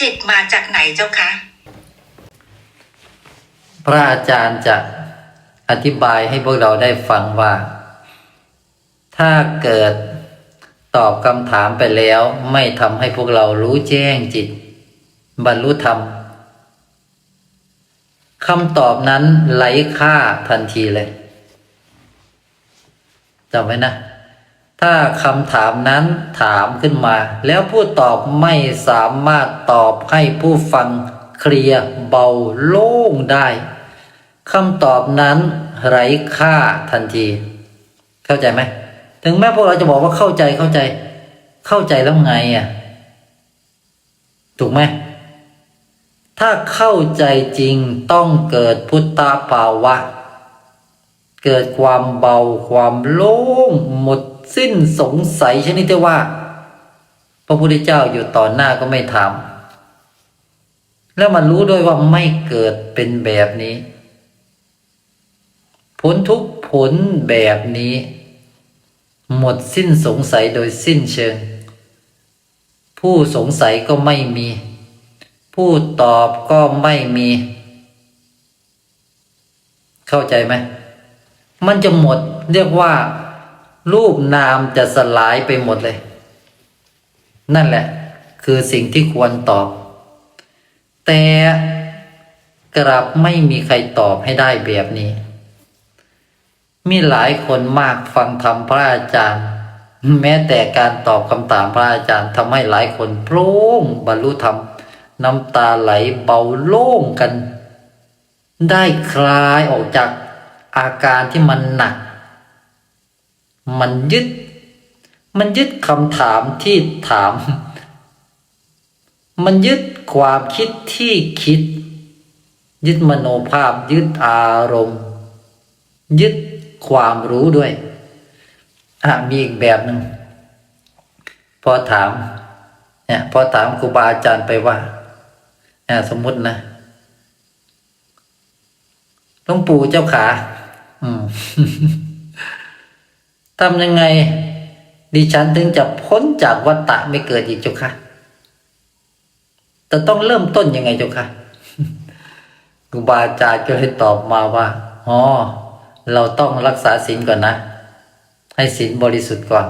จิตมาจากไหนเจ้าคะ พระอาจารย์จะอธิบายให้พวกเราได้ฟังว่า ถ้าเกิดตอบคำถามไปแล้วไม่ทำให้พวกเรารู้แจ้งจิต บรรลุธรรมคำตอบนั้นไร้ค่าทันทีเลยจำไว้นะ ถ้าคำถามนั้นถามขึ้นมา แล้วผู้ตอบไม่สามารถตอบให้ผู้ฟังเคลียร์เบาโล่งได้คำตอบนั้นไร้ค่าทันที เข้าใจไหมถึงแม้พวกเราจะบอกว่าเข้าใจเข้าใจ เข้าใจแล้วไงอะถูกไหมถ้าเข้าใจจริงต้องเกิดพุทธภาวะ เกิดความเบาความโล่งหมด สิ้นสงสัยชนิดที่ว่า พระพุทธเจ้าอยู่ต่อหน้าก็ไม่ถามแล้วมันรู้ด้วยว่าไม่เกิดเป็นแบบนี้ ผลทุกผลแบบนี้ หมดสิ้นสงสัยโดยสิ้นเชิง ผู้สงสัยก็ไม่มี ผู้ตอบก็ไม่มี เข้าใจไหมมันจะหมดเรียกว่า รูปนามจะสลายไปหมดเลย นั่นแหละ คือสิ่งที่ควรตอบ แต่กลับไม่มีใครตอบให้ได้แบบนี้ มีหลายคนมากฟังธรรมพระอาจารย์ แม้แต่การตอบคำถามพระอาจารย์ทำให้หลายคนโปร่งบรรลุธรรม น้ำตาไหลเบาโล่งกัน ได้คลายออกจากอาการที่มันหนัก มันยึด มันยึดคำถามที่ถาม มันยึดความคิดที่คิด ยึดมโนภาพ ยึดอารมณ์ ยึดความรู้ด้วยอะมีอีกแบบหนึ่งพอถาม เนี่ยพอถามครูบาอาจารย์ไปว่าอะสมมุตินะหลวงปู่เจ้าขา อืม ทำยังไง ดิฉันถึงจะพ้นจากวัฏฏะไม่เกิดอีกเจ้าค่ะแต่ต้องเริ่มต้นยังไงเจ้าค่ะครูบาอาจารย์ก็เลยตอบมาว่าอ๋อเราต้องรักษาศีลก่อนนะ ให้ศีลบริสุทธิ์ก่อน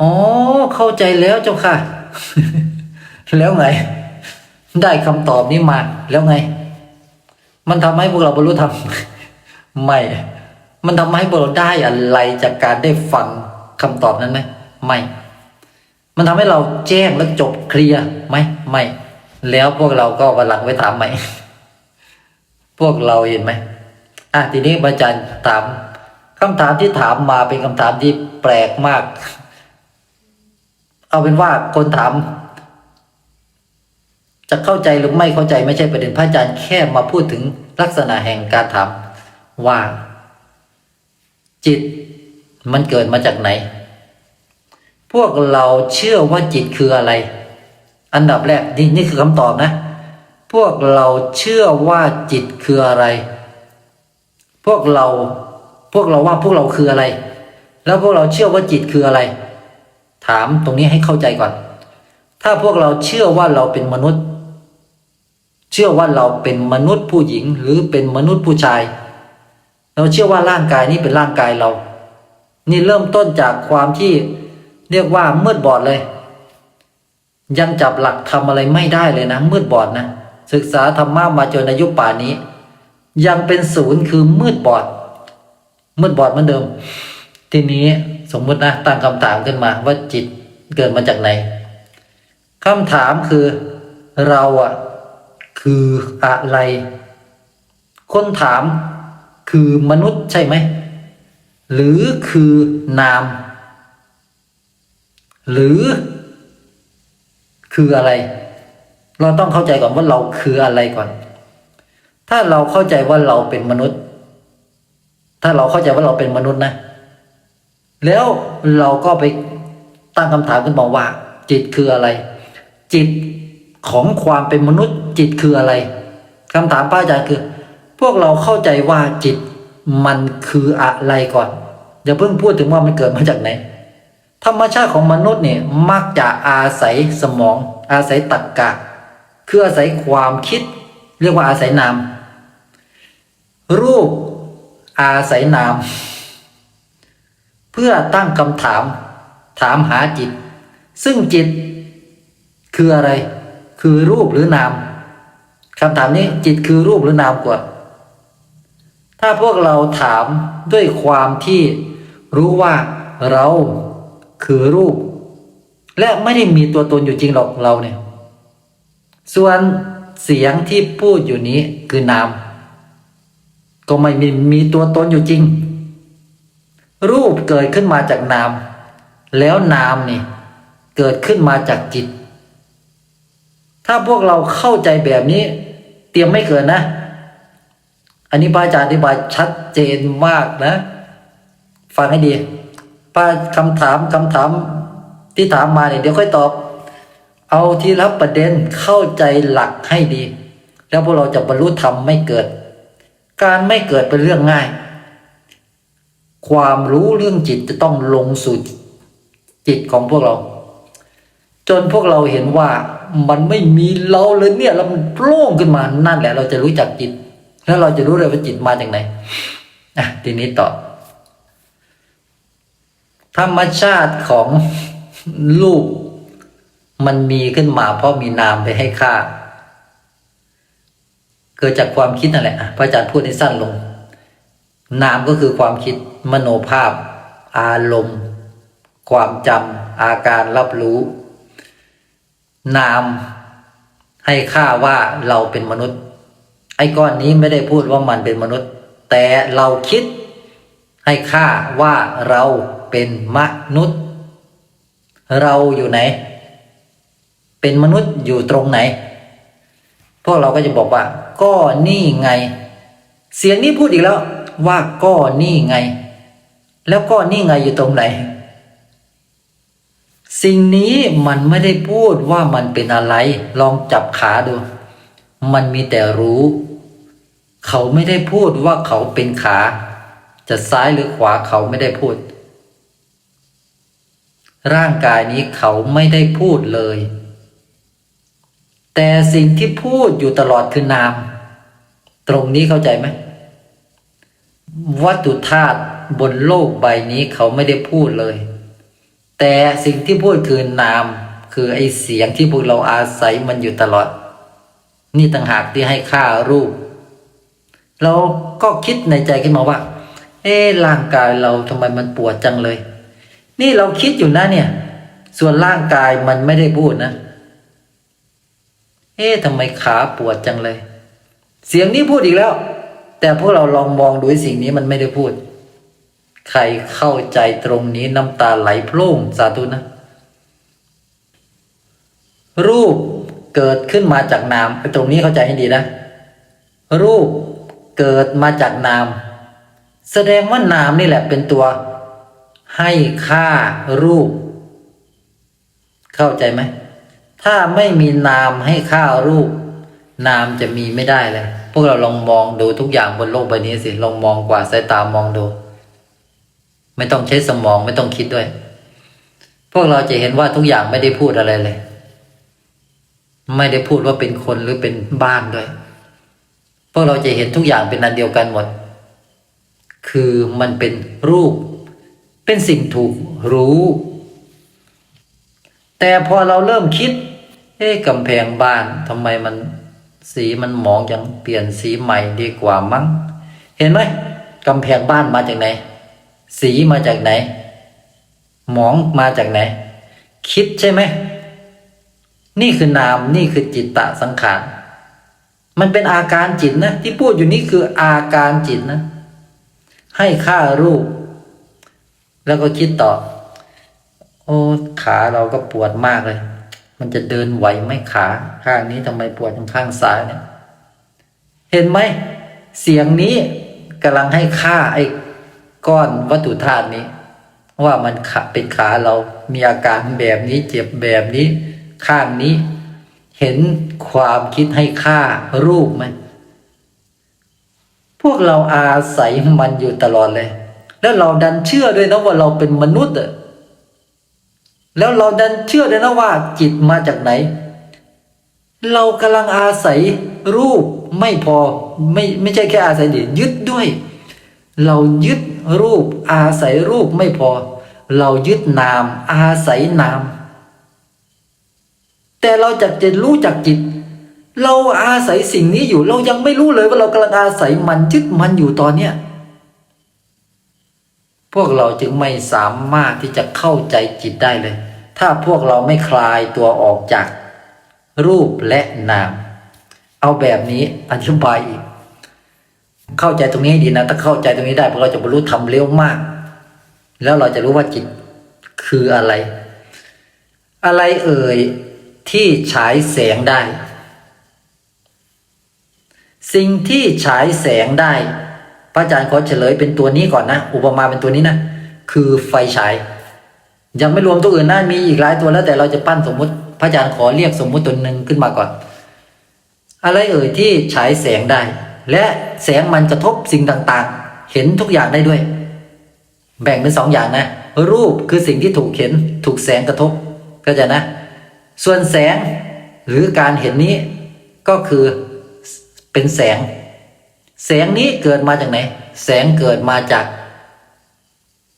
อ๋อเข้าใจแล้วเจ้าค่ะ แล้วไง ได้คำตอบนี้มา แล้วไง มันทำให้พวกเราบรรลุธรรมไม่ มันทำให้เราได้อะไรจากการได้ฟังคำตอบนั้นไหมไม่ มันทำให้เราแจ้งและจบเคลียร์ไหมไม่ แล้วพวกเราก็วันหลังไปถามใหม่ พวกเราเห็นไหมอะทีนี้อาจารย์ถามคำถามที่ถามมาเป็นคำถามที่แปลกมาก เอาเป็นว่าคนถามจะเข้าใจหรือไม่เข้าใจไม่ใช่ประเด็นพระอาจารย์แค่มาพูดถึงลักษณะแห่งการถามว่า จิตมันเกิดมาจากไหน พวกเราเชื่อว่าจิตคืออะไร อันดับแรกนี่นี่คือคำตอบนะ พวกเราเชื่อว่าจิตคืออะไร พวกเราพวกเราว่าพวกเราคืออะไร แล้วพวกเราเชื่อว่าจิตคืออะไร ถามตรงนี้ให้เข้าใจก่อน ถ้าพวกเราเชื่อว่าเราเป็นมนุษย์ เชื่อว่าเราเป็นมนุษย์ผู้หญิงหรือเป็นมนุษย์ผู้ชาย เราเชื่อว่าร่างกายนี้เป็นร่างกายเรา นี่เริ่มต้นจากความที่เรียกว่ามืดบอดเลย ยังจับหลักทำอะไรไม่ได้เลยนะ มืดบอดนะ ศึกษาธรรมะมาจนอายุป่านนี้ ยังเป็นศูนย์คือมืดบอด มืดบอดเหมือนเดิม ทีนี้สมมุตินะตั้งคำถามขึ้นมาว่าจิตเกิดมาจากไหนคำถามคือเราอะคืออะไร คนถาม คือมนุษย์ใช่ไหม หรือคือนาม หรือคืออะไร เราต้องเข้าใจก่อนว่าเราคืออะไรก่อน ถ้าเราเข้าใจว่าเราเป็นมนุษย์ ถ้าเราเข้าใจว่าเราเป็นมนุษย์นะ แล้วเราก็ไปตั้งคำถามขึ้นมาว่า จิตคืออะไร จิตของความเป็นมนุษย์ จิตคืออะไรคำถามป้าอาจารย์คือ พวกเราเข้าใจว่าจิตมันคืออะไรก่อนอย่าเพิ่งพูดถึงว่ามันเกิดมาจากไหน ธรรมชาติของมนุษย์เนี่ยมักจะอาศัยสมอง อาศัยตรรกกะ คืออาศัยความคิด เรียกว่าอาศัยนาม รูปอาศัยนาม เพื่อตั้งคำถาม ถามหาจิต ซึ่งจิต คืออะไร คือรูปหรือนามคำถามนี้จิตคือรูปหรือนามกว่า ถ้าพวกเราถามด้วยความที่รู้ว่าเราคือรูป และไม่ได้มีตัวตนอยู่จริงหรอกเราเนี่ย ส่วนเสียงที่พูดอยู่นี้คือนาม ก็ไม่มีมีตัวตนอยู่จริง รูปเกิดขึ้นมาจากนาม แล้วนามนี่เกิดขึ้นมาจากจิต ถ้าพวกเราเข้าใจแบบนี้ เตรียมไม่เกินนะ อันนี้พระอาจารย์อธิบายชัดเจนมากนะ ฟังให้ดีป้าคำถามคำถามที่ถามมาเนี่ยเดี๋ยวค่อยตอบ เอาทีละประเด็นเข้าใจหลักให้ดี แล้วพวกเราจะบรรลุธรรมไม่เกิด การไม่เกิดเป็นเรื่องง่าย ความรู้เรื่องจิตจะต้องลงสู่จิตของพวกเรา จนพวกเราเห็นว่ามันไม่มีเราเลยเนี่ยแล้วมันโปร่งขึ้นมานั่นแหละ เราจะรู้จักจิต แล้วเราจะรู้เลยว่าจิตมาจากไหนอะทีนี้ต่อ ธรรมชาติของลูกมันมีขึ้นมา เพราะมีนามไปให้ค่า เกิดจากความคิดนั่นแหละพระอาจารย์พูดให้สั้นลง นามก็คือความคิดมโนภาพ อารมณ์ ความจำอาการรับรู้ นามให้ค่าว่าเราเป็นมนุษย์ ไอ้ก้อนนี้ไม่ได้พูดว่ามันเป็นมนุษย์ แต่เราคิดให้ค่าว่าเราเป็นมนุษย์ เราอยู่ไหน เป็นมนุษย์อยู่ตรงไหน พวกเราก็จะบอกว่า ก็นี่ไง เสียงนี้พูดอีกแล้ว ว่าก็นี่ไง แล้วก็นี่ไงอยู่ตรงไหน สิ่งนี้มันไม่ได้พูดว่ามันเป็นอะไร ลองจับขาดู มันมีแต่รู้ เขาไม่ได้พูดว่าเขาเป็นขา จะซ้ายหรือขวาเขาไม่ได้พูด ร่างกายนี้เขาไม่ได้พูดเลย แต่สิ่งที่พูดอยู่ตลอดคือนาม ตรงนี้เข้าใจไหมวัตถุธาตุบนโลกใบนี้เขาไม่ได้พูดเลย แต่สิ่งที่พูดคือนาม คือไอเสียงที่พวกเราอาศัยมันอยู่ตลอด นี่ต่างหากที่ให้ค่ารูป เราก็คิดในใจขึ้นมาว่า เอ๊ร่างกายเราทำไมมันปวดจังเลย นี่เราคิดอยู่นะเนี่ย ส่วนร่างกายมันไม่ได้พูดนะ เอ๊ะทำไมขาปวดจังเลย เสียงนี้พูดอีกแล้ว แต่พวกเราลองมองดูสิ่งนี้มันไม่ได้พูด ใครเข้าใจตรงนี้น้ำตาไหลพล่งสาธุนะ รูปเกิดขึ้นมาจากนามตรงนี้เข้าใจให้ดีนะ รูป เกิดมาจากนาม แสดงว่านามนี่แหละเป็นตัว ให้ค่ารูป เข้าใจไหม ถ้าไม่มีนามให้ค่ารูป นามจะมีไม่ได้เลย พวกเราลองมองดูทุกอย่างบนโลกใบนี้สิ ลองมองกว่าสายตามองดู ไม่ต้องใช้สมองไม่ต้องคิดด้วย พวกเราจะเห็นว่าทุกอย่างไม่ได้พูดอะไรเลย ไม่ได้พูดว่าเป็นคนหรือเป็นบ้านด้วย พวกเราจะเห็นทุกอย่างเป็นอันเดียวกันหมด คือมันเป็นรูป เป็นสิ่งถูกรู้ แต่พอเราเริ่มคิด เอ๊ะกำแพงบ้านทำไมมันสีมันหมองยังเปลี่ยนสีใหม่ดีกว่ามั้ง เห็นไหมกำแพงบ้านมาจากไหน สีมาจากไหน หมองมาจากไหน คิดใช่ไหม นี่คือนามนี่คือจิตตะสังขาร มันเป็นอาการจิตนะ ที่พูดอยู่นี่คืออาการจิตนะ ให้ค่ารูป แล้วก็คิดต่อ โอ้ขาเราก็ปวดมากเลย มันจะเดินไหวไหมขาข้างนี้ทำไมปวดทางข้างซ้ายเนี่ยเห็นไหมเสียงนี้กำลังให้ค่าไอ้ก้อนวัตถุธาตุนี้ ว่ามันขาเป็นขาเรามีอาการแบบนี้ เจ็บแบบนี้ ข้างนี้ เห็นความคิดให้ค่ารูปไหมพวกเราอาศัยมันอยู่ตลอดเลย แล้วเราดันเชื่อด้วยนะว่าเราเป็นมนุษย์อะแล้วเราดันเชื่อเลยนะว่าจิตมาจากไหน เรากำลังอาศัยรูปไม่พอไม่ไม่ใช่แค่อาศัยดิยึดด้วย เรายึดรูปอาศัยรูปไม่พอ เรายึดนามอาศัยนาม แต่เราจะจะรู้จักจิต เราอาศัยสิ่งนี้อยู่ เรายังไม่รู้เลยว่าเรากำลังอาศัยมันยึดมันอยู่ตอนเนี้ยพวกเราจึงไม่สามารถที่จะเข้าใจจิตได้เลย ถ้าพวกเราไม่คลายตัวออกจาก รูปและนาม เอาแบบนี้อธิบายอีก เข้าใจตรงนี้ดีนะ ถ้าเข้าใจตรงนี้ได้พวกเราจะบรรลุธรรมเร็วมาก แล้วเราจะรู้ว่าจิตคืออะไร อะไรเอ่ย ที่ฉายแสงได้ สิ่งที่ฉายแสงได้ พระอาจารย์ขอเฉลยเป็นตัวนี้ก่อนนะ อุปมาเป็นตัวนี้นะ คือไฟฉาย ยังไม่รวมตัวอื่นนะมีอีกหลายตัวแล้วแต่เราจะปั้นสมมุติ พระอาจารย์ขอเรียกสมมุติตัวหนึ่งขึ้นมาก่อน อะไรเอ่ยที่ฉายแสงได้ และแสงมันกระทบสิ่งต่างๆ เห็นทุกอย่างได้ด้วย แบ่งเป็นสองอย่างนะ รูปคือสิ่งที่ถูกเห็น ถูกแสงกระทบก็จะนะ ส่วนแสงหรือการเห็นนี้ก็คือเป็นแสง แสงนี้เกิดมาจากไหน แสงเกิดมาจาก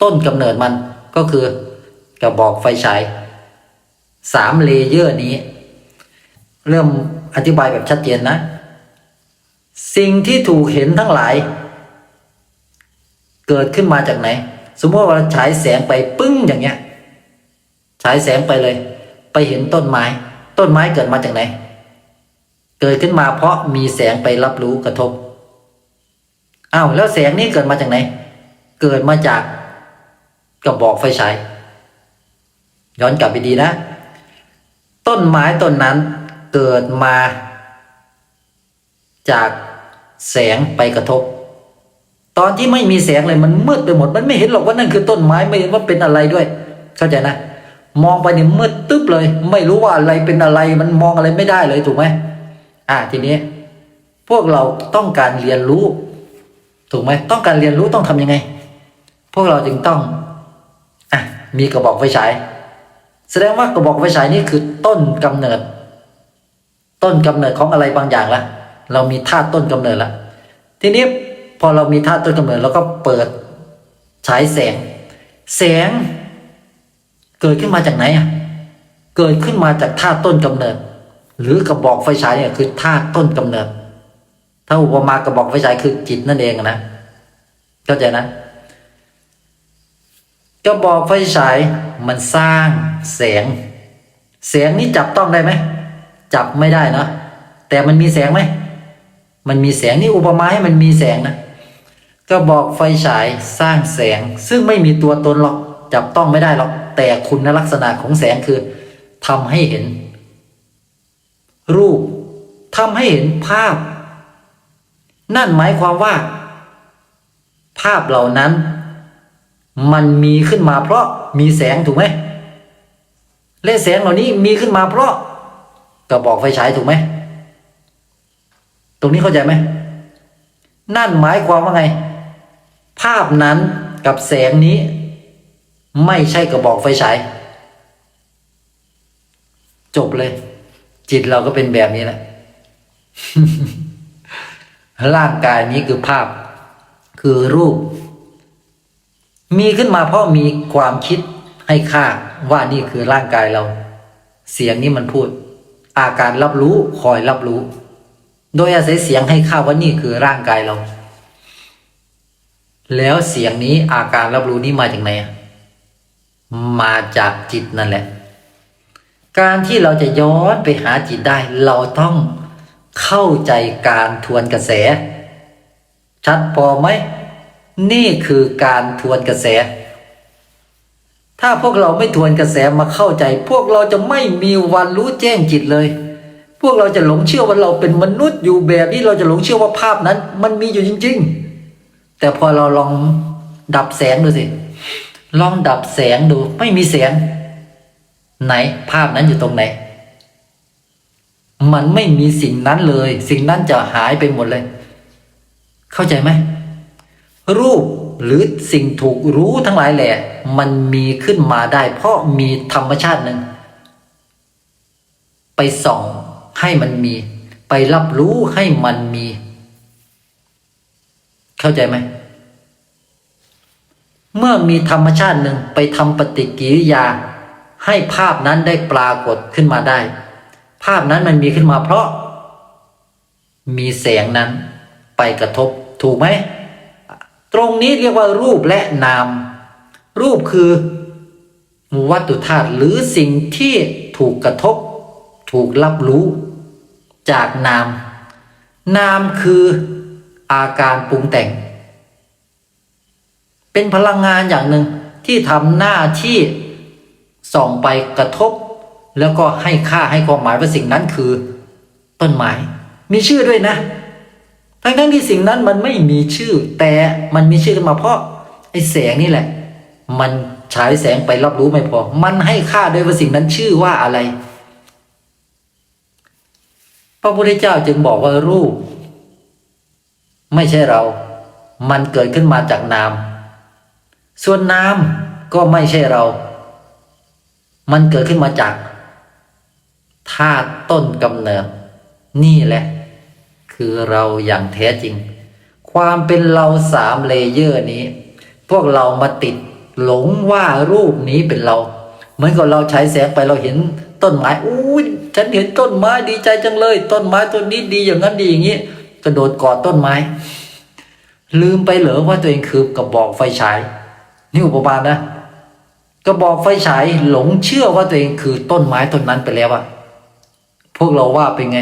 ต้นกำเนิดมันก็คือกระบอกไฟฉายสามเลเยอร์นี้ เริ่มอธิบายแบบชัดเจนนะ สิ่งที่ถูกเห็นทั้งหลาย เกิดขึ้นมาจากไหน สมมติว่าฉายแสงไปปึ้งอย่างเงี้ย ฉายแสงไปเลย ไปเห็นต้นไม้ ต้นไม้เกิดมาจากไหน เกิดขึ้นมาเพราะมีแสงไปรับรู้กระทบอ้าวแล้วแสงนี้เกิดมาจากไหน เกิดมาจากกระบอกไฟฉายย้อนกลับไปดีนะ ต้นไม้ต้นนั้นเกิดมา จากแสงไปกระทบ ตอนที่ไม่มีแสงเลยมันมืดไปหมด มันไม่เห็นหรอกว่านั่นคือต้นไม้ไม่เห็นว่าเป็นอะไรด้วย เข้าใจนะ มองไปเนี่ยมืดตึ๊บเลย ไม่รู้ว่าอะไรเป็นอะไรมันมองอะไรไม่ได้เลยถูกไหมอ่าทีนี้ พวกเราต้องการเรียนรู้ ถูกไหมต้องการเรียนรู้ต้องทำยังไง พวกเราจึงต้องอะมีกระบอกไฟฉายแสดงว่ากระบอกไฟฉายนี่คือต้นกำเนิด ต้นกำเนิดของอะไรบางอย่างละเรามีธาตุต้นกำเนิดละทีนี้พอเรามีธาตุต้นกำเนิดเราก็เปิดฉายแสง แสง เกิดขึ้นมาจากไหนอะเกิดขึ้นมาจากธาตุต้นกำเนิด หรือกระบอกไฟฉายเนี่ยคือธาตุต้นกำเนิด ถ้าอุปมากระบอกไฟฉายคือจิตนั่นเองนะเข้าใจนะกระบอกไฟฉายมันสร้างแสง แสงนี้จับต้องได้ไหมจับไม่ได้นะแต่มันมีแสงไหมมันมีแสงนี่อุปมาให้มันมีแสงนะกระบอกไฟฉายสร้างแสงซึ่งไม่มีตัวตนหรอก จับต้องไม่ได้หรอกแต่คุณลักษณะของแสงคือทำให้เห็น รูปทำให้เห็นภาพ นั่นหมายความว่า ภาพเหล่านั้น มันมีขึ้นมาเพราะมีแสงถูกไหมและแสงเหล่านี้มีขึ้นมาเพราะกระบอกไฟฉายถูกไหม ตรงนี้เข้าใจไหม นั่นหมายความว่าไง ภาพนั้นกับแสงนี้ ไม่ใช่กระบอกไฟฉายจบเลย จิตเราก็เป็นแบบนี้แหละร่างกายนี้คือภาพ คือรูป มีขึ้นมาเพราะมีความคิดให้ค่าว่านี่คือร่างกายเรา เสียงนี้มันพูด อาการรับรู้คอยรับรู้ โดยอาศัยเสียงให้ค่าว่านี่คือร่างกายเรา แล้วเสียงนี้อาการรับรู้นี้มาจากไหนอะ มาจากจิตนั่นแหละ การที่เราจะย้อนไปหาจิตได้ เราต้องเข้าใจการทวนกระแส ชัดพอไหม นี่คือการทวนกระแส ถ้าพวกเราไม่ทวนกระแสมาเข้าใจ พวกเราจะไม่มีวันรู้แจ้งจิตเลย พวกเราจะหลงเชื่อว่าเราเป็นมนุษย์อยู่แบบนี้เราจะหลงเชื่อว่าภาพนั้น มันมีอยู่จริง ๆ แต่พอเราลองดับแสงดูสิ ลองดับแสงดูไม่มีแสงไหนภาพนั้นอยู่ตรงไหน มันไม่มีสิ่งนั้นเลย สิ่งนั้นจะหายไปหมดเลย เข้าใจไหมรูปหรือสิ่งถูกรู้ทั้งหลายแหละ มันมีขึ้นมาได้ เพราะมีธรรมชาติหนึ่ง ไปส่องให้มันมี ไปรับรู้ให้มันมี เข้าใจไหม เมื่อมีธรรมชาติหนึ่งไปทำปฏิกิริยา ให้ภาพนั้นได้ปรากฏขึ้นมาได้ ภาพนั้นมันมีขึ้นมาเพราะ มีแสงนั้นไปกระทบถูกไหม ตรงนี้เรียกว่ารูปและนาม รูปคือวัตถุธาตุหรือสิ่งที่ถูกกระทบ ถูกรับรู้ จากนาม นามคืออาการปรุงแต่ง เป็นพลังงานอย่างหนึ่งที่ทำหน้าที่ส่องไปกระทบ แล้วก็ให้ค่าให้ความหมายว่าสิ่งนั้นคือ ต้นไม้มีชื่อด้วยนะ ทั้งทั้งที่สิ่งนั้นมันไม่มีชื่อ แต่มันมีชื่อขึ้นมาเพราะไอ้แสงนี่แหละ มันฉายแสงไปรับรู้ไม่พอ มันให้ค่าด้วยว่าสิ่งนั้นชื่อว่าอะไร พระพุทธเจ้าจึงบอกว่ารูป ไม่ใช่เรา มันเกิดขึ้นมาจากนาม ส่วนนามก็ไม่ใช่เรา มันเกิดขึ้นมาจากธาตุต้นกำเนิด นี่แหละ คือเราอย่างแท้จริง ความเป็นเราสามเลเยอร์นี้ พวกเรามาติดหลงว่ารูปนี้เป็นเรา เหมือนกับเราใช้แสงไปเราเห็นต้นไม้อู้ยฉันเห็นต้นไม้ดีใจจังเลย ต้นไม้ต้นนี้ดีอย่างนั้นดีอย่างนี้กระโดดกอดต้นไม้ ลืมไปเหรอว่าตัวเองคือกระบอกไฟฉาย นี่อุปมานะกระบอกไฟฉายหลงเชื่อว่าตัวเองคือต้นไม้ต้นนั้นไปแล้วอะพวกเราว่าเป็นไง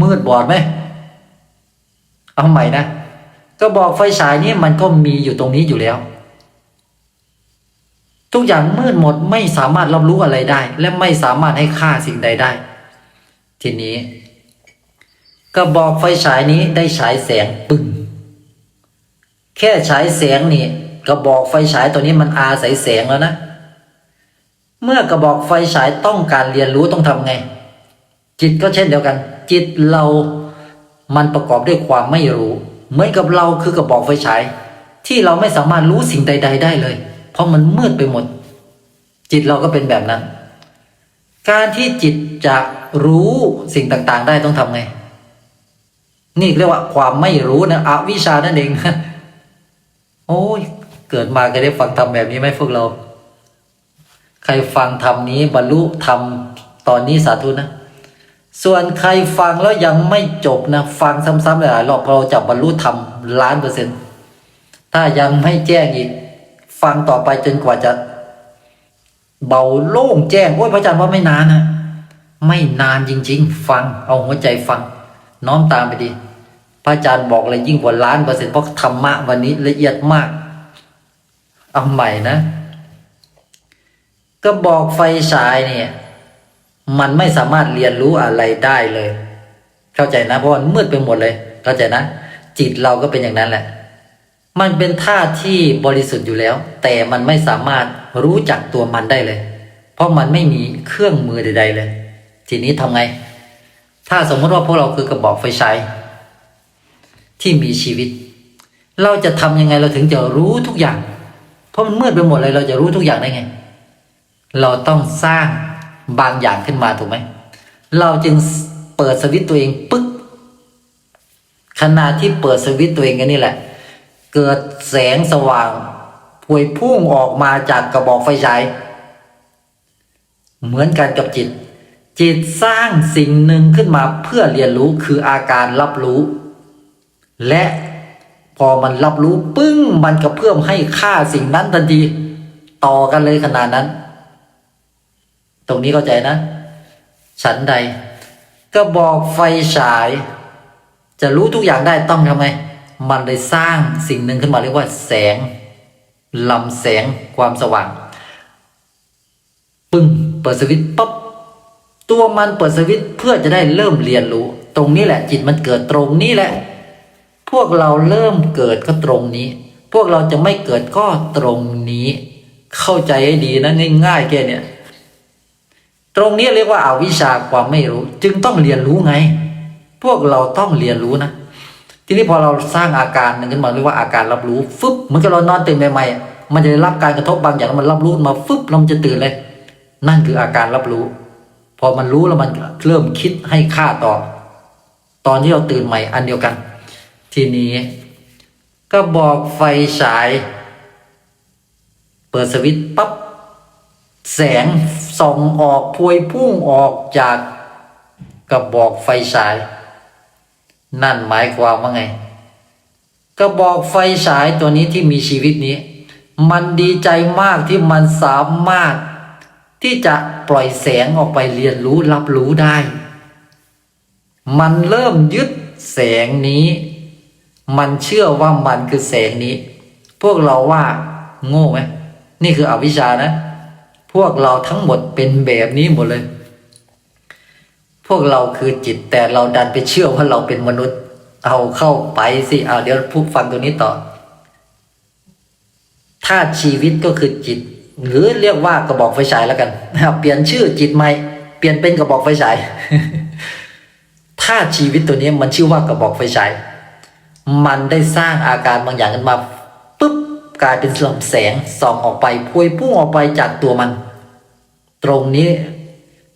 มืดบอดไหมเอาใหม่นะกระบอกไฟฉายนี้มันก็มีอยู่ตรงนี้อยู่แล้ว ทุกอย่างมืดหมดไม่สามารถรับรู้อะไรได้ และไม่สามารถให้ค่าสิ่งใดได้ ทีนี้ กระบอกไฟฉายนี้ได้ฉายแสงปึ้งแค่ฉายแสงนี่ กระบอกไฟฉายตัวนี้มันอาศัยแสงแล้วนะ เมื่อกระบอกไฟฉายต้องการเรียนรู้ต้องทำไง จิตก็เช่นเดียวกัน จิตเรามันประกอบด้วยความไม่รู้ เหมือนกับเราคือกระบอกไฟฉาย ที่เราไม่สามารถรู้สิ่งใด ๆ ได้เลย เพราะมันมืดไปหมด จิตเราก็เป็นแบบนั้น การที่จิตจะรู้สิ่งต่างๆ ได้ต้องทำไง นี่เรียกว่าความไม่รู้นะอวิชชานั่นเองนะโอ้ย เกิดมาเคยได้ฟังธรรมแบบนี้ไหมพวกเรา ใครฟังธรรมนี้บรรลุธรรมตอนนี้สาธุนะ ส่วนใครฟังแล้วยังไม่จบนะฟังซ้ำๆหลายๆรอบพอเราจะบรรลุธรรมล้านเปอร์เซ็นต์ถ้ายังไม่แจ้งอีก ฟังต่อไปจนกว่าจะ เบาโล่งแจ้งโอ้ยพระอาจารย์ว่าไม่นานนะไม่นานจริง ๆ ฟังเอาหัวใจฟัง น้อมตามไปดี พระอาจารย์บอกเลยยิ่งกว่าล้านเปอร์เซ็นต์เพราะธรรมะวันนี้ละเอียดมาก เอาใหม่นะก็บอกไฟฉายเนี่ย มันไม่สามารถเรียนรู้อะไรได้เลย เข้าใจนะเพราะมันมืดไปหมดเลย เข้าใจนะ จิตเราก็เป็นอย่างนั้นแหละ มันเป็นท่าที่บริสุทธิ์อยู่แล้ว แต่มันไม่สามารถรู้จักตัวมันได้เลย เพราะมันไม่มีเครื่องมือใด ๆ เลย ทีนี้ทำไง ถ้าสมมติว่าพวกเราคือกระบอกไฟฉายที่มีชีวิต เราจะทำยังไงเราถึงจะรู้ทุกอย่าง ราะมันมืดไปหมดเลยเราจะรู้ทุกอย่างได้ไง เราต้องสร้างบางอย่างขึ้นมาถูกไหม เราจึงเปิดสวิตตัวเองปึ๊กขณะที่เปิดสวิตตัวเองกันนี่แหละ เกิดแสงสว่างพวยพุ่งออกมาจากกระบอกไฟฉายเหมือนกันกับจิต จิตสร้างสิ่งหนึ่งขึ้นมาเพื่อเรียนรู้คืออาการรับรู้ และ พอมันรับรู้ปึ้งมันก็เพิ่มให้ค่าสิ่งนั้นทันที ต่อกันเลยขนาดนั้น ตรงนี้เข้าใจนะ ฉันใด ก็บอกไฟฉาย จะรู้ทุกอย่างได้ต้องทำไง มันเลยสร้างสิ่งหนึ่งขึ้นมาเรียกว่า แสงลำแสงความสว่าง ปึ้งเปิดสวิตปั๊บตัวมันเปิดสวิตเพื่อจะได้เริ่มเรียนรู้ ตรงนี้แหละจิตมันเกิดตรงนี้แหละ พวกเราเริ่มเกิดก็ตรงนี้ พวกเราจะไม่เกิดก็ตรงนี้ เข้าใจให้ดีนะง่ายๆแค่เนี้ยตรงนี้เรียกว่าอาวิชาความไม่รู้ จึงต้องเรียนรู้ไง พวกเราต้องเรียนรู้นะทีนี้พอเราสร้างอาการหนึ่งขึ้นมาเรียกว่าอาการรับรู้ฟึบเหมือนกับเรานอนตื่นใหม่ๆมันจะได้รับการกระทบบางอย่างแล้วมันรับรู้มาฟึบแล้วมันจะตื่นเลย นั่นคืออาการรับรู้ พอมันรู้แล้วมันเริ่มคิดให้ค่าต่อ ตอนที่เราตื่นใหม่อันเดียวกัน ทีนี้ ก็บอกไฟฉาย เปิดสวิตปั๊บ แสงส่องออกพวยพุ่งออกจากกระบอกไฟฉาย นั่นหมายความว่าไงกระบอกไฟฉายตัวนี้ที่มีชีวิตนี้ มันดีใจมากที่มันสามารถ ที่จะปล่อยแสงออกไปเรียนรู้รับรู้ได้ มันเริ่มยึดแสงนี้ มันเชื่อว่ามันคือแสงนี้ พวกเราว่า โง่ไหมนี่คืออวิชชานะ พวกเราทั้งหมดเป็นแบบนี้หมดเลย พวกเราคือจิตแต่เราดันไปเชื่อว่าเราเป็นมนุษย์ เอาเข้าไปสิเอาเดี๋ยวพูดฟังตัวนี้ต่อ ถ้าชีวิตก็คือจิต หรือเรียกว่ากระบอกไฟฉายแล้วกันเปลี่ยนชื่อจิตใหม่เปลี่ยนเป็นกระบอกไฟฉายถ้าชีวิตตัวนี้มันชื่อว่ากระบอกไฟฉาย มันได้สร้างอาการบางอย่างขึ้นมาปุ๊บกลายเป็นลำแสงส่องออกไปพวยพุ่งออกไปจากตัวมัน ตรงนี้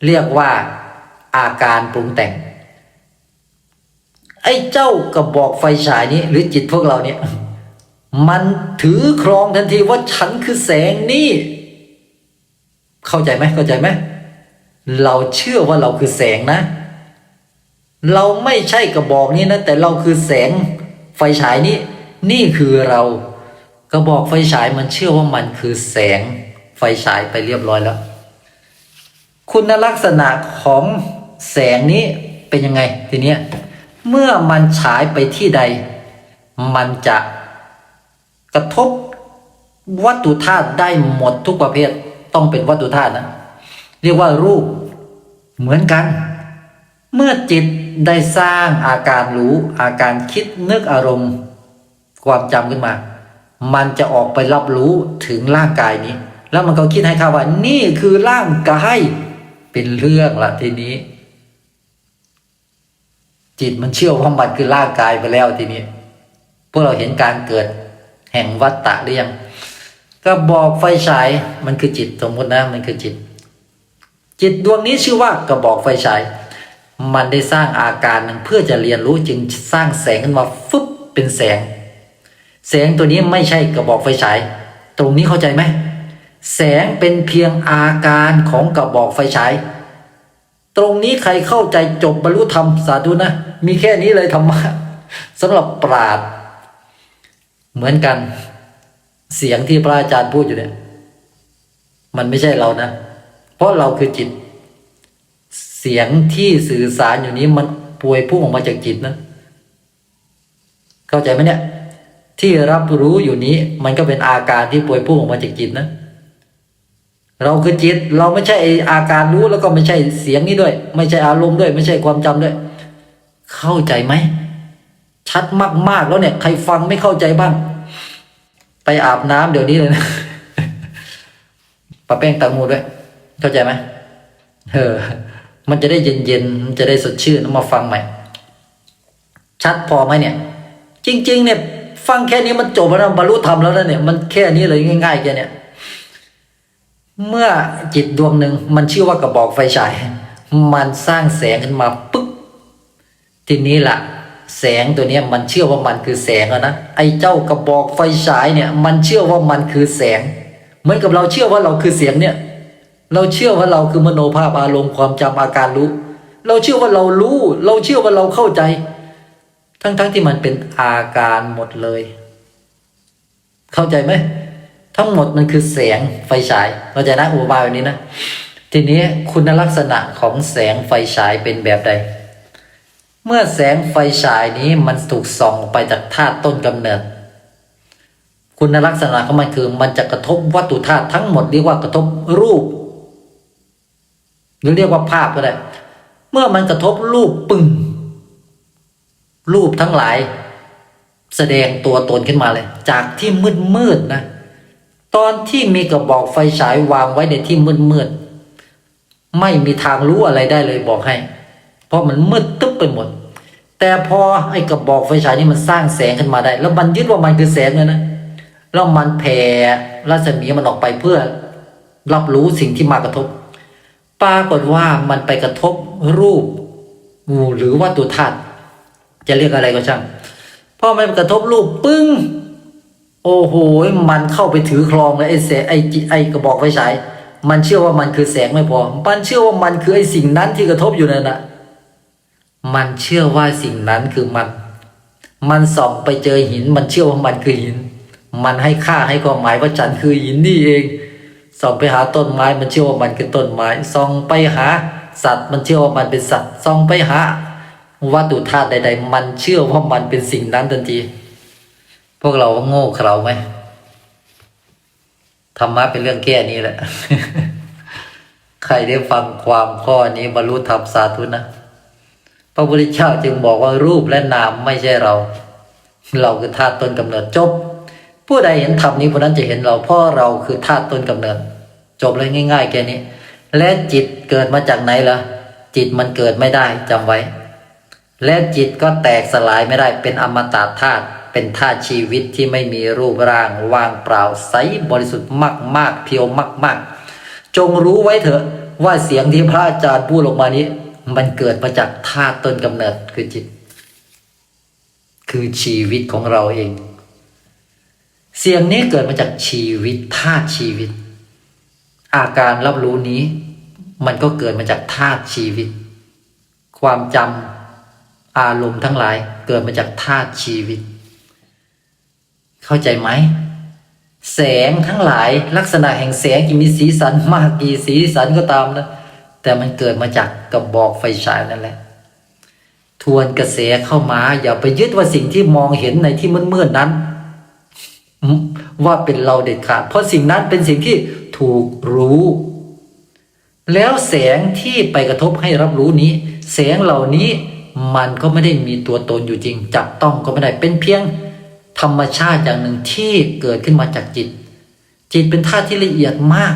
เรียกว่าอาการปรุงแต่ง ไอ้เจ้ากระบอกไฟฉายนี้ หรือจิตพวกเราเนี่ย มันถือครองทันทีว่าฉันคือแสงนี่ เข้าใจไหมเข้าใจไหมเราเชื่อว่าเราคือแสงนะ เราไม่ใช่กระบอกนี้นะ แต่เราคือแสง ฟฉายนี้นี่คือเรากระบอกไฟฉายมันเชื่อว่ามันคือแสงไฟฉายไปเรียบร้อยแล้ว คุณลักษณะของแสงนี้เป็นยังไงทีเนี้ยเมื่อมันฉายไปที่ใด มันจะกระทบวัตถุธาตุได้หมดทุกประเภท ต้องเป็นวัตถุธาตุนะ เรียกว่ารูปเหมือนกัน เมื่อจิตได้สร้างอาการรู้อาการคิดนึกอารมณ์ ความจำขึ้นมา มันจะออกไปรับรู้ถึงร่างกายนี้ แล้วมันก็คิดให้ข้าว่า นี่คือร่างกายเป็นเรื่องละทีนี้ จิตมันเชื่อว่ามันคือร่างกายไปแล้วทีนี้ พวกเราเห็นการเกิด แห่งวัฏฏะหรือยังก็บอกไฟฉายมันคือจิตสมมตินะ มันคือจิต จิตดวงนี้ชื่อว่ากระบอกไฟฉาย มันได้สร้างอาการหนึ่งเพื่อจะเรียนรู้จึงสร้างแสงขึ้นมาฟึบเป็นแสง แสงตัวนี้ไม่ใช่กระบอกไฟฉาย ตรงนี้เข้าใจไหมแสงเป็นเพียงอาการของกระบอกไฟฉาย ตรงนี้ใครเข้าใจจบบรรลุธรรมสาธุนะ มีแค่นี้เลยธรรมะสำหรับปราดเหมือนกัน เสียงที่พระอาจารย์พูดอยู่เนี่ย มันไม่ใช่เรานะ เพราะเราคือจิต เสียงที่สื่อสารอยู่นี้มันป่วยพุ่งออกมาจากจิตนะเข้าใจไหมเนี่ย ที่รับรู้อยู่นี้ มันก็เป็นอาการที่ป่วยพุ่งออกมาจากจิตนะ เราคือจิต เราไม่ใช่อาการรู้แล้วก็ไม่ใช่เสียงนี้ด้วย ไม่ใช่อารมณ์ด้วย ไม่ใช่ความจำด้วย เข้าใจไหมชัดมากๆแล้วเนี่ย ใครฟังไม่เข้าใจบ้าง ไปอาบน้ำเดี๋ยวนี้เลยนะปะแป้งตังมูด้วย เข้าใจไหมเออ มันจะได้เย็นๆมันจะได้สดชื่นมาฟังใหม่ ชัดพอไหมเนี่ย จริง ๆ เนี่ย ฟังแค่นี้มันจบแล้วบรรลุธรรมแล้วนะเนี่ย มันแค่นี้เลยง่ายๆแค่เนี่ย เมื่อจิตดวงหนึ่งมันชื่อว่ากระบอกไฟฉาย มันสร้างแสงขึ้นมาปึ๊บทีนี้ล่ะแสงตัวนี้มันเชื่อว่ามันคือแสงแล้วนะไอ้เจ้ากระบอกไฟฉายเนี่ย มันเชื่อว่ามันคือแสง เหมือนกับเราเชื่อว่าเราคือเสียงเนี่ย เราเชื่อว่าเราคือมโนภาพอารมณ์ความจำอาการรู้ เราเชื่อว่าเรารู้ เราเชื่อว่าเราเข้าใจ ทั้งๆทที่มันเป็นอาการหมดเลย เข้าใจไหมทั้งหมดมันคือแสงไฟฉายเราจะนะอุบายแบบนี้นะทีนี้คุณลักษณะของแสงไฟฉายเป็นแบบใด เมื่อแสงไฟฉายนี้มันถูกส่องไปจากธาตุต้นกำเนิด คุณลักษณะของมันคือมันจะกระทบวัตถุธาตุทั้งหมดเรียกว่ากระทบรูป หรือเรียกว่าภาพก็ได้ เมื่อมันกระทบรูปปึ้งรูปทั้งหลาย แสดงตัวตนขึ้นมาเลย จากที่มืดมืดนะ ตอนที่มีกระบอกไฟฉายวางไว้ในที่มืดมืดไม่มีทางรู้อะไรได้เลยบอกให้ เพราะมันมืดตึ๊บไปหมด แต่พอไอ้กระบอกไฟฉายนี่มันสร้างแสงขึ้นมาได้ แล้วมันยึดว่ามันคือแสงเลยนะแล้วมันแผ่รัศมีมันออกไปเพื่อรับรู้สิ่งที่มากระทบ ปรากฏว่ามันไปกระทบรูปหรือวัตถุธาตุจะเรียกอะไรก็ช่างพอมันกระทบรูปปึ้ง โอ้โหมันเข้าไปถือครองเลยไอ้แสงไอ้จิไอ้กระบอกไฟฉายมันเชื่อว่ามันคือแสงไม่พอ มันเชื่อว่ามันคือไอ้สิ่งนั้นที่กระทบอยู่นั่นนะมันเชื่อว่าสิ่งนั้นคือมัน มันส่องไปเจอหิน มันเชื่อว่ามันคือหิน มันให้ค่าให้ความหมายว่าฉันคือหินนี่เอง ส่องไปหาต้นไม้มันเชื่อว่ามันคือต้นไม้ส่องไปหา สัตว์มันเชื่อว่ามันเป็นสัตว์ส่องไปหาวัตถุธาตุใด ๆ มันเชื่อว่ามันเป็นสิ่งนั้นทันที พวกเราโง่เขลาไหมธรรมะเป็นเรื่องแก้นี้แหละ ใครได้ฟังความข้อนี้บรรลุธรรมสาธุนะพระพุทธเจ้าจึงบอกว่ารูปและนามไม่ใช่เรา เราคือธาตุต้นกำเนิดจบ ผู้ใดเห็นธรรมนี้ผู้นั้นจะเห็นเราเพราะเราคือธาตุต้นกำเนิด จบเลยง่าย ๆ แค่นี้ และจิตเกิดมาจากไหนล่ะจิตมันเกิดไม่ได้จำไว้ และจิตก็แตกสลายไม่ได้เป็นอมตะธาตุเป็นธาตุชีวิตที่ไม่มีรูปร่างว่างเปล่าใสบริสุทธิ์มาก ๆ เพียวมาก ๆ จงรู้ไว้เถอะว่าเสียงที่พระอาจารย์พูดออกมานี้ มันเกิดมาจากธาตุต้นกำเนิดคือจิต คือชีวิตของเราเอง เสียงนี้เกิดมาจากชีวิตธาตุชีวิต อาการรับรู้นี้ มันก็เกิดมาจากธาตุชีวิต ความจำอารมณ์ทั้งหลายเกิดมาจากธาตุชีวิต เข้าใจไหมแสงทั้งหลายลักษณะแห่งแสงที่มีสีสันมากกี่สีสันก็ตามนะแต่มันเกิดมาจากกระบอกไฟฉายนั่นแหละ ทวนกระแสเข้ามา อย่าไปยึดว่าสิ่งที่มองเห็นในที่มืดๆนั้น ว่าเป็นเราเด็ดขาดเพราะสิ่งนั้นเป็นสิ่งที่ ถูกรู้ แล้วแสงที่ไปกระทบให้รับรู้นี้ แสงเหล่านี้มันก็ไม่ได้มีตัวตนอยู่จริง จับต้องก็ไม่ได้เป็นเพียง ธรรมชาติอย่างหนึ่งที่เกิดขึ้นมาจากจิต จิตเป็นธาตุที่ละเอียดมาก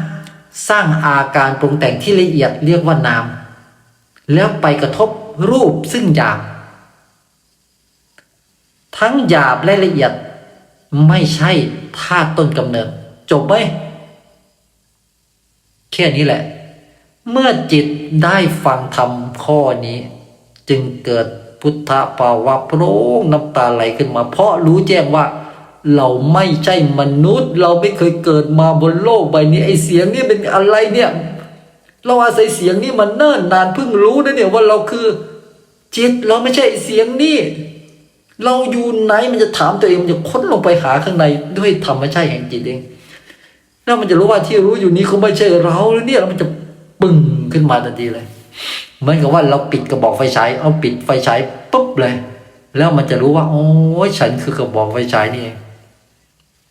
สร้างอาการปรุงแต่งที่ละเอียดเรียกว่านาม แล้วไปกระทบรูปซึ่งหยาบทั้งหยาบและละเอียด ไม่ใช่ธาตุต้นกำเนิด จบไหม แค่นี้แหละ เมื่อจิตได้ฟังธรรมข้อนี้ จึงเกิดพุทธภาวะโปร่งน้ำตาไหลขึ้นมา เพราะรู้แจ้งว่า เราไม่ใช่มนุษย์ เราไม่เคยเกิดมาบนโลกใบนี้ไอเสียงนี่เป็นอะไรเนี่ย เราอาศัยเสียงนี่มันเนิ่นนานเพิ่งรู้นะเนี่ยว่าเราคือ จิตเราไม่ใช่เสียงนี่เราอยู่ไหนมันจะถามตัวเองมันจะค้นลงไปหาข้างในด้วยธรรมชาติแห่งจิตเอง แล้วมันจะรู้ว่าที่รู้อยู่นี้เขาไม่ใช่เราแล้วเนี่ยแล้วมันจะปึ้งขึ้นมาทันทีเลยเหมือนกับว่าเราปิดกระบอกไฟฉายเอาปิดไฟฉายปุ๊บเลย แล้วมันจะรู้ว่า โอ้ยฉันคือกระบอกไฟฉายนี่เอง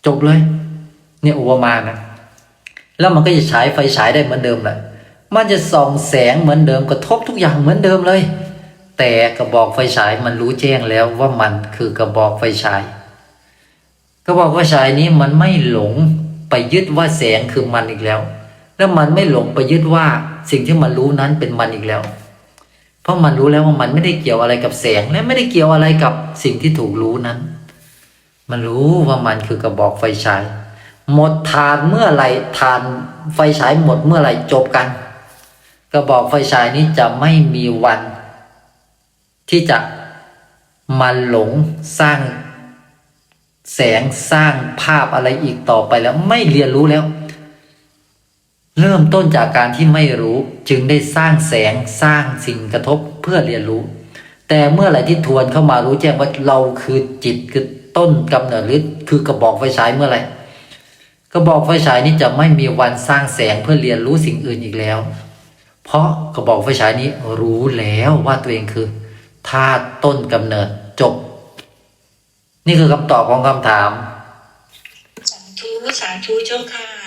จบเลย เนี่ยอุปมานะแล้วมันก็จะฉายไฟฉายได้เหมือนเดิมแหละมันจะส่องแสงเหมือนเดิมกระทบทุกอย่างเหมือนเดิมเลย แต่กระบอกไฟฉายมันรู้แจ้งแล้วว่ามันคือกระบอกไฟฉาย กระบอกไฟฉายนี้มันไม่หลง ไปยึดว่าแสงคือมันอีกแล้ว แล้วมันไม่หลงไปยึดว่าสิ่งที่มันรู้นั้นเป็นมันอีกแล้ว เพราะมันรู้แล้วว่ามันไม่ได้เกี่ยวอะไรกับแสงและไม่ได้เกี่ยวอะไรกับสิ่งที่ถูกรู้นั้น มันรู้ว่ามันคือกระบอกไฟฉายหมดทานเมื่อไหร่ทานไฟฉายหมดเมื่อไหร่จบกัน กระบอกไฟฉายนี้จะไม่มีวัน ที่จะมาหลงสร้าง แสงสร้างภาพอะไรอีกต่อไปแล้วไม่เรียนรู้แล้ว เริ่มต้นจากการที่ไม่รู้ จึงได้สร้างแสงสร้างสิ่งกระทบเพื่อเรียนรู้ แต่เมื่อไหร่ที่ทวนเข้ามารู้แจ้งว่าเราคือจิตคือต้นกำเนิดหรือคือกระบอกไฟฉายเมื่อไหร่กระบอกไฟฉายนี้จะไม่มีวันสร้างแสงเพื่อเรียนรู้สิ่งอื่นอีกแล้ว เพราะกระบอกไฟฉายนี้รู้แล้วว่าตัวเองคือธาตุต้นกำเนิดจบ นี่คือคำตอบของคำถามสาธุสาธุเจ้าค่ะ